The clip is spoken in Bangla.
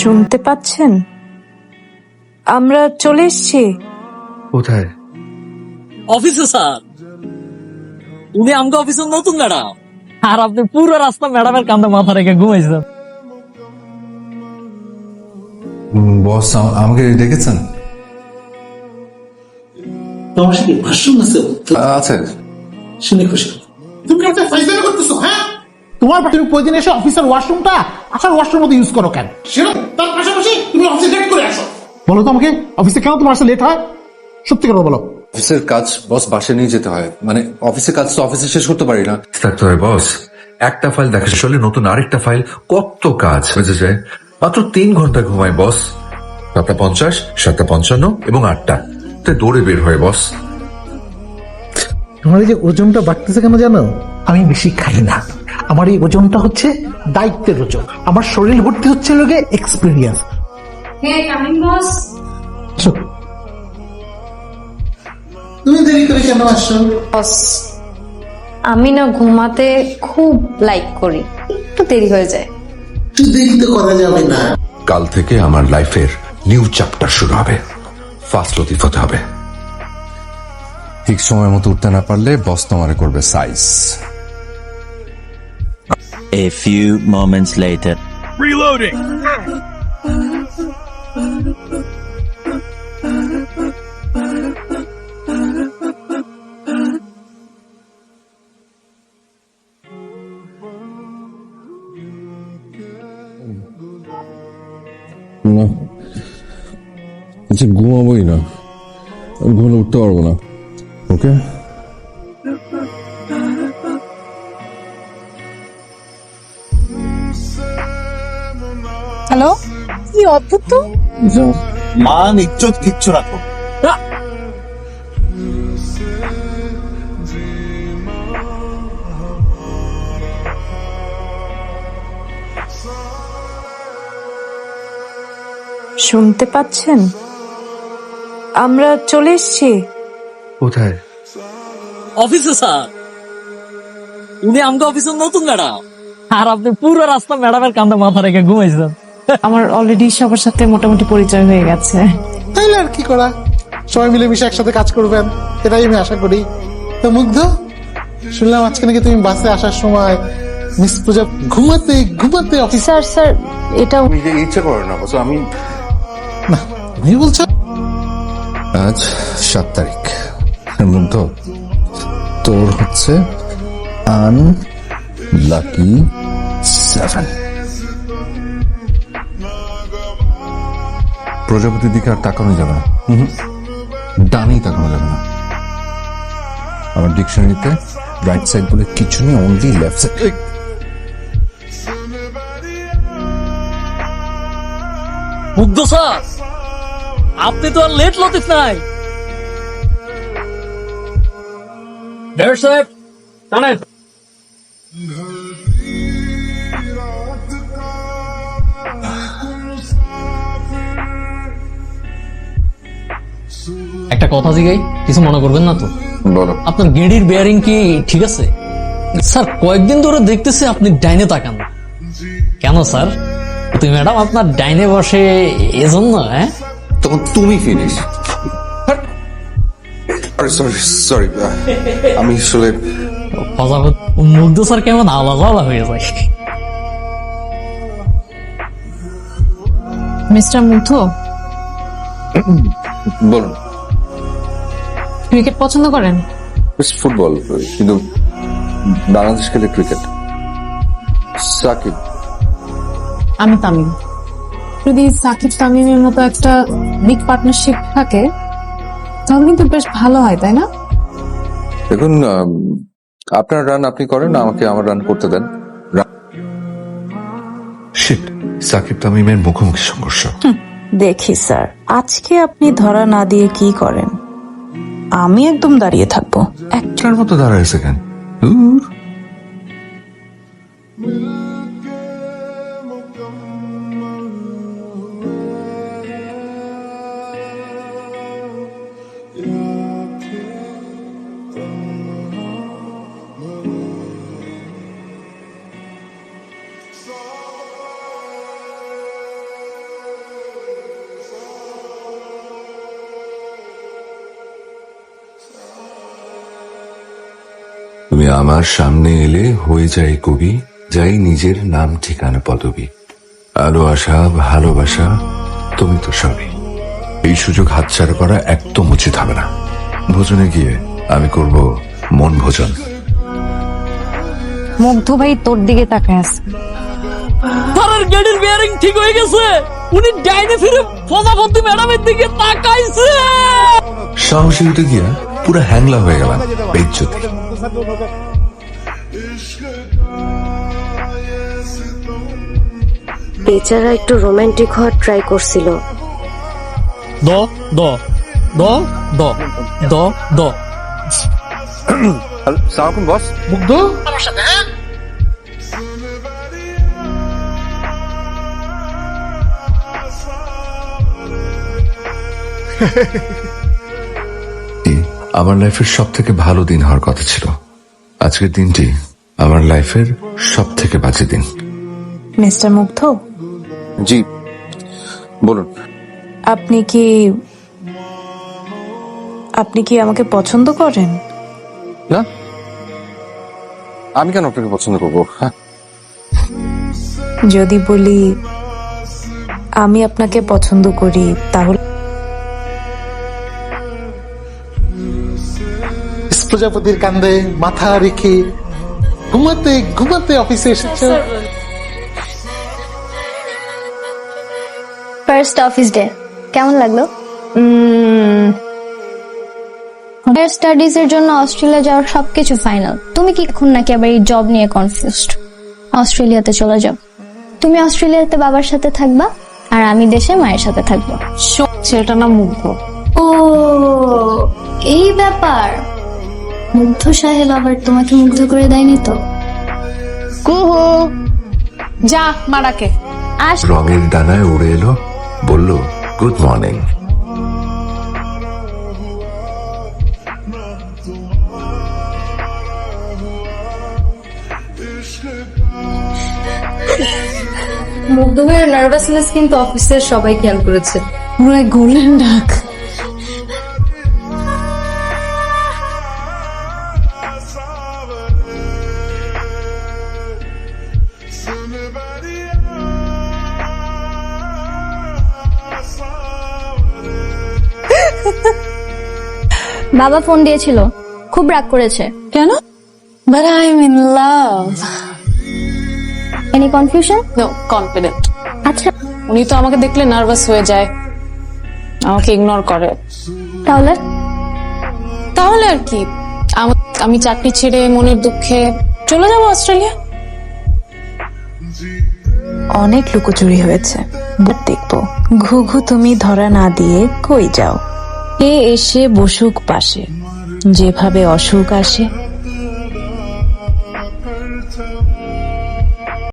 শুনতে পাচ্ছেন? আমরা চলে এসছি। কোথায়? অফিসে স্যার। উনি আমাকে অফিসের নতুন ম্যাডাম। আর আপনি পুরো রাস্তা ম্যাডামের কান্দে মাথা রেখে ঘুমাইছেন। বস আমাকে দেখেছেন তোমার সাথে ভাষণ আছে? আছে। শুনে খুশি তুমি একটা করতেছো হ্যাঁ? তোমার তুমি প্রতিদিন এসে অফিসের ওয়াশরুমটা আসার ওয়াশরুম মতো ইউজ করো কেন? সেরকম তার পাশাপাশি তুমি অফিসে লেট করে আসো। বলো তো আমাকে অফিসে কেন তোমার আসলে লেট হয়? সত্যি করে বলো। অফিসের কাজ বস বাসে নিয়ে যেতে হয়। মানে অফিসের কাজ তো অফিসে শেষ করতে পারি না। থাকতে হয় বস একটা ফাইল দেখা শেষ হলে নতুন আরেকটা ফাইল কত কাজ হয়েছে যায় মাত্র তিন ঘণ্টা ঘুমায় বস সাতটা পঞ্চাশ সাতটা পঞ্চান্ন এবং আটটা। তাই দৌড়ে বের হয় বস তোমার এই যে ওজনটা বাড়তেছে কেন জানো? আমি বেশি খাই না। আমার এই ওজনটা হচ্ছে দায়িত্বের ওজন। আমার শরীর ভর্তি হচ্ছে লোকে এক্সপিরিয়েন্স Hey, coming boss. তুমি দেরি করে কেন আসছো? বস আমি না ঘুমাতে খুব লাইক করি। একটু দেরি হয়ে যায়। দেরি তো করা যাবে না। কাল থেকে আমার লাইফের নিউ চ্যাপ্টার শুরু হবে। ফার্স্ট লতিফ হতে হবে। ঠিক সময় মতো উঠতে না পারলে বস তোমারে করবে size A few moments later. না। আচ্ছা ঘুমাবোই না। ঘুমলে উঠতে পারব না। ওকে হ্যালো কি অদ্ভুত তো? মান ইজ্জত কিচ্ছু রাখো। শুনতে পাচ্ছেন? আমরা চলে এসছি। কোথায়? অফিসে স্যার উনি আমাকে অফিসের নতুন ম্যাডাম। আর আপনি পুরো রাস্তা ম্যাডামের কান্দে মাথা রেখে ঘুমাইছেন। আমার অলরেডি সবার সাথে মোটামুটি পরিচয় হয়ে গেছে। তাইলে আর কি করা? সবাই মিলে মিশে একসাথে কাজ করবেন। এটাই আমি আশা করি। তো মুগ্ধ? শুনলাম আজকে নাকি তুমি বাসে আসার সময় মিস পূজা ঘুমাতে ঘুমাতে অফিস স্যার স্যার এটা নিজে ইচ্ছে করে না বস আমি না তুমি বলছো? আজ সাত তারিখ। মুগ্ধ তোর হচ্ছে আন লাকি সেভেন প্রজাপতির দিকে আর তাকানো যাবে না। ডানেই তাকানো যাবে না। আমার ডিকশনারিতে রাইট সাইড বলে কিছু নেই only left side Mugdha sir আপনি তো আর লেট লতিফ নাই। ড্রাইভার সাহেব টানেন একটা কথা জিগাই কিছু মনে করবেন না তো? বলো। আপনার গেড়ির বেয়ারিং কি ঠিক আছে? স্যার কয়েকদিন ধরে দেখতেছি আপনি ডাইনে তাকান। কেন স্যার? তুমি ম্যাডাম আপনার ডাইনে বসে এজন্য হ্যাঁ? তখন তুমি ফিনিশ সরি সরি আমি আসলে মুগ্ধ স্যার কেমন? আলাদা আলাদা হয়ে যায়। মিস্টার মুগ্ধ? বলুন। ক্রিকেট পছন্দ করেন? ফুটবল কিন্তু বাংলাদেশ খেলে ক্রিকেট। সাকিব। আমি তামিম। যদি সাকিব তামিমের মতো একটা বিগ পার্টনারশিপ থাকে তাহলে কিন্তু বেশ ভালো হয় তাই না? দেখুন আপনার রান আপনি করেন আমাকে আমার রান করতে দেন। শিট সাকিব তামিমের মুখোমুখি সংঘর্ষ। দেখি স্যার আজকে আপনি ধরা না দিয়ে কি করেন? আমি একদম দাঁড়িয়ে থাকব। একটার মতো দাঁড়ায় সেকেন্ড আমার সামনে এলে হয়ে যায় কবি যাই নিজের নাম ঠিকানা পদবি। আলো আশা ভালোবাসা তুমি তো সবই। এই সুযোগ হাতছাড়া করা একদম উচিত হবে না। ভোজনে গিয়ে আমি করব মন ভোজন। মুগ্ধ ভাই তোর দিকে তাকায় আছে। স্যারের গাড়ির বেয়ারিং ঠিক হয়ে গেছে। উনি ডাইনে ফিরে প্রজাপতি ম্যাডামের দিকে তাকাইছে। সাহসী গিয়া পুরো হ্যাংলা হয়ে গেলাম বেজ্জতি। বেচারা একটু রোমান্টিক হওয়ার ট্রাই করছিল। দ দ দ দ দ দ। সালামালাইকুম বস। মুগ্ধ? আমার সাথে হ্যাঁ আমার লাইফের সব থেকে ভালো দিন হওয়ার কথা ছিল। আজকের দিনটি আমার লাইফের সব থেকে বাজে দিন। মিস্টার মুগ্ধ? জি বলুন। আপনি কি আপনি কি আমাকে পছন্দ করেন? না। আমি কেন আপনাকে পছন্দ করব? হ্যাঁ। যদি বলি আমি আপনাকে পছন্দ করি তাহলে প্রজাপতির কান্দে মাথা রেখে ঘুমাতে ঘুমাতে অফিসে এসেছে। ফার্স্ট অফিস ডে কেমন লাগল? হায়ার স্টাডিজ এর জন্য অস্ট্রেলিয়া যাওয়ার সবকিছু ফাইনাল তুমি কি এখন নাকি আবার এই জব নিয়ে কনফিউজড অস্ট্রেলিয়াতে চলে যাও। তুমি অস্ট্রেলিয়াতে বাবার সাথে থাকবা আর আমি দেশে মায়ের সাথে থাকব। শোক ছেলেটার নাম মুগ্ধ। ও এই ব্যাপার। মুগ্ধ সাহেব আবার তোমাকে মুগ্ধ করে দেয়নি তো? কুহু যা মারাকে আস। রঙের ডানায় উড়ে এলো বলল গুড মর্নিং। মুগ্ধ ভাইয়ের নার্ভাসনেস কিন্তু অফিসের সবাই খেয়াল করেছে। পুরো গোল্ডেন ডাক। বাবা ফোন দিয়েছিল। খুব রাগ করেছে। কেন? But I am in love any confusion no confident আচ্ছা। উনি তো আমাকে দেখলে নার্ভাস হয়ে যায়। আমাকে ইগনোর করে। তাহলে? তাহলে আর কি? আমি চাকরি ছেড়ে মনের দুঃখে চলে যাব অস্ট্রেলিয়া? অনেক লুকোচুরি হয়েছে। দেখব। ঘুঘু তুমি ধরা না দিয়ে কই যাও? এ এসে বসুক পাশে? যেভাবে অসুখ আসে